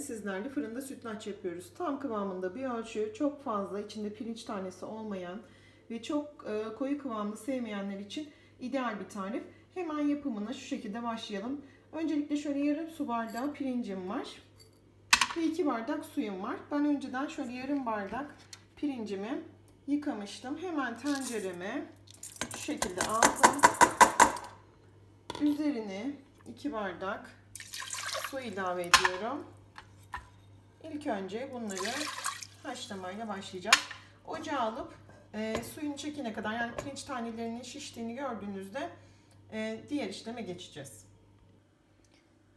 sizlerle fırında sütlaç yapıyoruz. Tam kıvamında bir ölçü, çok fazla içinde pirinç tanesi olmayan ve çok e, koyu kıvamlı sevmeyenler için ideal bir tarif. Hemen yapımına şu şekilde başlayalım. Öncelikle şöyle yarım su bardağı pirincim var. Ve 2 bardak suyum var. Ben önceden şöyle yarım bardak pirincimi yıkamıştım. Hemen tencereme şu şekilde aldım. Üzerine 2 bardak su ilave ediyorum. İlk önce bunları haşlamayla başlayacağım. Ocağa alıp e, suyunu çekene kadar yani pirinç tanelerinin şiştiğini gördüğünüzde e, diğer işleme geçeceğiz.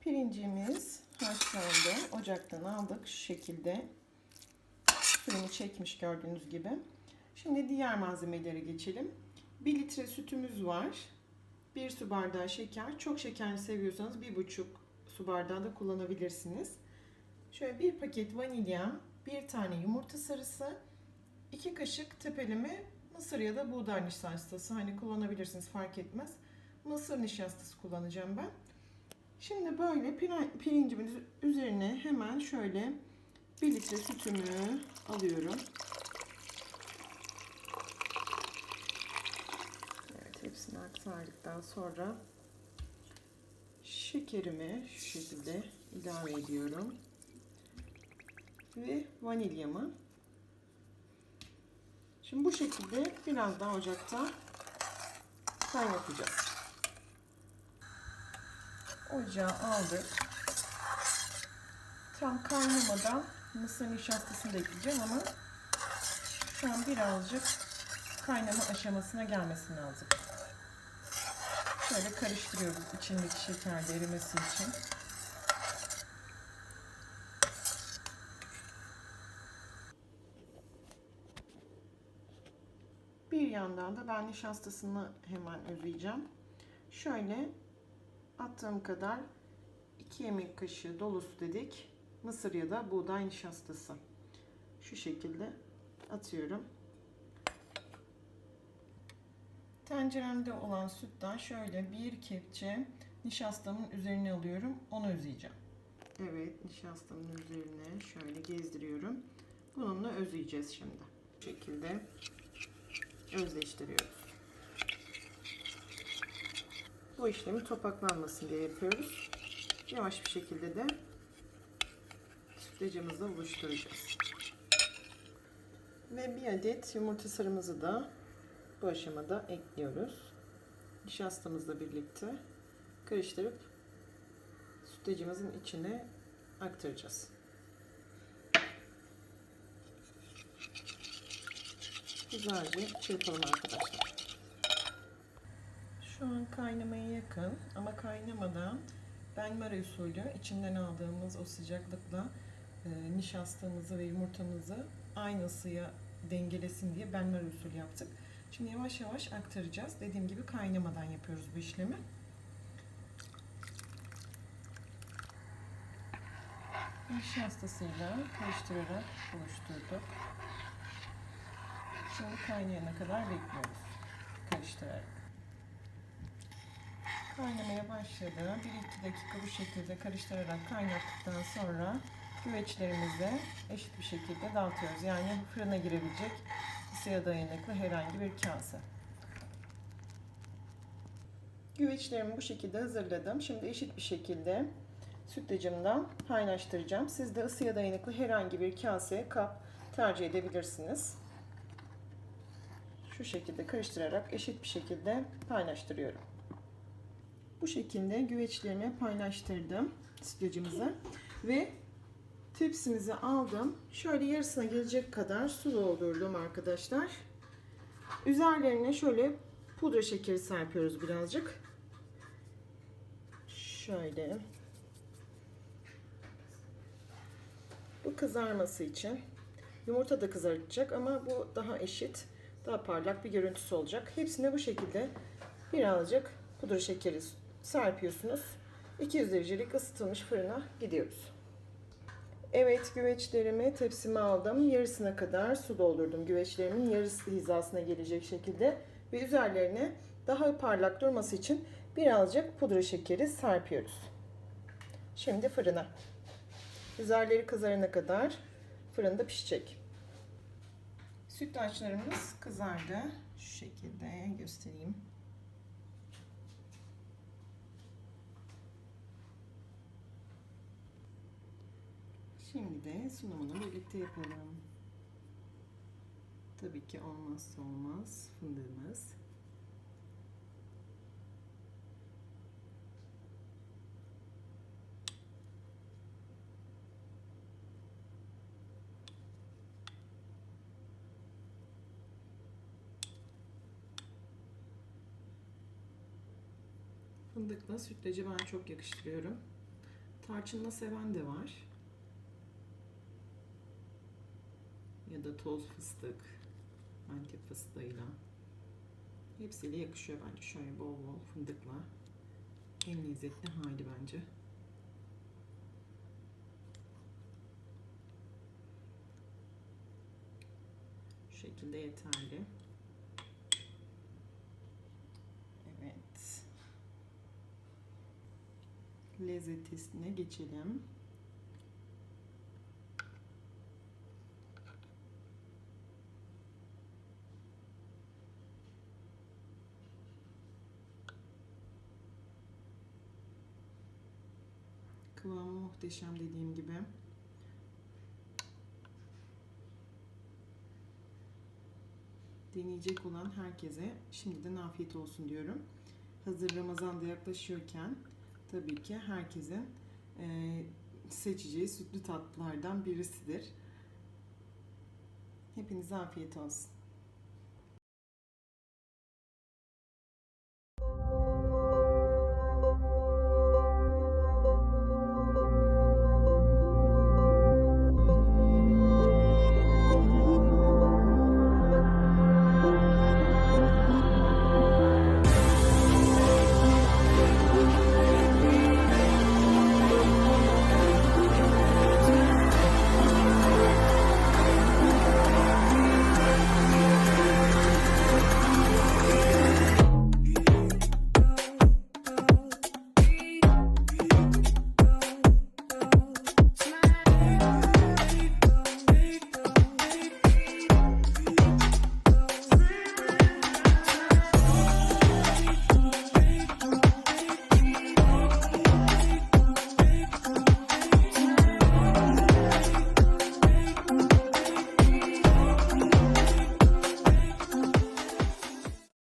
Pirincimiz haşlandı. Ocaktan aldık şu şekilde. Suyunu çekmiş gördüğünüz gibi. Şimdi diğer malzemelere geçelim. 1 litre sütümüz var. 1 su bardağı şeker. Çok şekerli seviyorsanız 1,5 su bardağı da kullanabilirsiniz. Şöyle bir paket vanilya, bir tane yumurta sarısı, 2 kaşık tepeleme mısır ya da buğday nişastası. Hani kullanabilirsiniz fark etmez. Mısır nişastası kullanacağım ben. Şimdi böyle pir- pirincimin üzerine hemen şöyle 1 litre sütümü alıyorum. Evet hepsini aktardıktan sonra şekerimi şu şekilde ilave ediyorum. Ve vanilyamı. Şimdi bu şekilde biraz daha ocakta kaynatacağız. Ocağa aldık. Tam kaynamadan mısır nişastasını da ekleyeceğim ama şu an birazcık kaynama aşamasına gelmesi lazım. Şöyle karıştırıyoruz içindeki şeker erimesi için. Bir yandan da ben nişastasını hemen özleyeceğim. Şöyle attığım kadar 2 yemek kaşığı dolusu dedik. Mısır ya da buğday nişastası. Şu şekilde atıyorum. Tenceremde olan sütten şöyle bir kepçe nişastamın üzerine alıyorum. Onu özleyeceğim. Evet nişastamın üzerine şöyle gezdiriyorum. Bununla özleyeceğiz şimdi. Bu şekilde özleştiriyoruz. Bu işlemi topaklanmasın diye yapıyoruz. Yavaş bir şekilde de sütlacımızla buluşturacağız. Ve bir adet yumurta sarımızı da bu aşamada ekliyoruz. Nişastamızla birlikte karıştırıp sütlacımızın içine aktaracağız. Güzelce çırpalım arkadaşlar. Şu an kaynamaya yakın ama kaynamadan benmari usulü içinden aldığımız o sıcaklıkla e, nişastamızı ve yumurtamızı aynı ısıya dengelesin diye benmari usulü yaptık. Şimdi yavaş yavaş aktaracağız. Dediğim gibi kaynamadan yapıyoruz bu işlemi. Nişastasıyla karıştırarak buluşturduk. Şimdi kaynayana kadar bekliyoruz. Karıştırarak. Kaynamaya başladı. 1-2 dakika bu şekilde karıştırarak kaynattıktan sonra güveçlerimizi eşit bir şekilde dağıtıyoruz. Yani fırına girebilecek ısıya dayanıklı herhangi bir kase. Güveçlerimi bu şekilde hazırladım. Şimdi eşit bir şekilde sütlacımdan paylaştıracağım. Siz de ısıya dayanıklı herhangi bir kase, kap tercih edebilirsiniz. Şu şekilde karıştırarak eşit bir şekilde paylaştırıyorum. Bu şekilde güveçlerimi paylaştırdım sütlacımızı ve tepsimizi aldım. Şöyle yarısına gelecek kadar su doldurdum arkadaşlar. Üzerlerine şöyle pudra şekeri serpiyoruz birazcık. Şöyle. Bu kızarması için. Yumurta da kızartacak ama bu daha eşit, daha parlak bir görüntüsü olacak. Hepsine bu şekilde birazcık pudra şekeri serpiyorsunuz. 200 derecelik ısıtılmış fırına gidiyoruz. Evet güveçlerimi tepsime aldım. Yarısına kadar su doldurdum. Güveçlerimin yarısı hizasına gelecek şekilde. Ve üzerlerine daha parlak durması için birazcık pudra şekeri serpiyoruz. Şimdi fırına. Üzerleri kızarana kadar fırında pişecek. Sütlaçlarımız kızardı. Şu şekilde göstereyim. Şimdi de sunumunu birlikte yapalım. Tabii ki olmazsa olmaz fındığımız. Fındıkla sütlacı ben çok yakıştırıyorum. Tarçınla seven de var. Ya da toz fıstık, antep fıstığıyla. Hepsiyle yakışıyor bence. Şöyle bol bol fındıkla. En lezzetli hali bence. Şu şekilde yeterli. Evet. Lezzet geçelim. Kıvamı muhteşem dediğim gibi. Deneyecek olan herkese şimdiden afiyet olsun diyorum. Hazır Ramazan da yaklaşıyorken tabii ki herkesin eee, seçeceği sütlü tatlılardan birisidir. Hepinize afiyet olsun.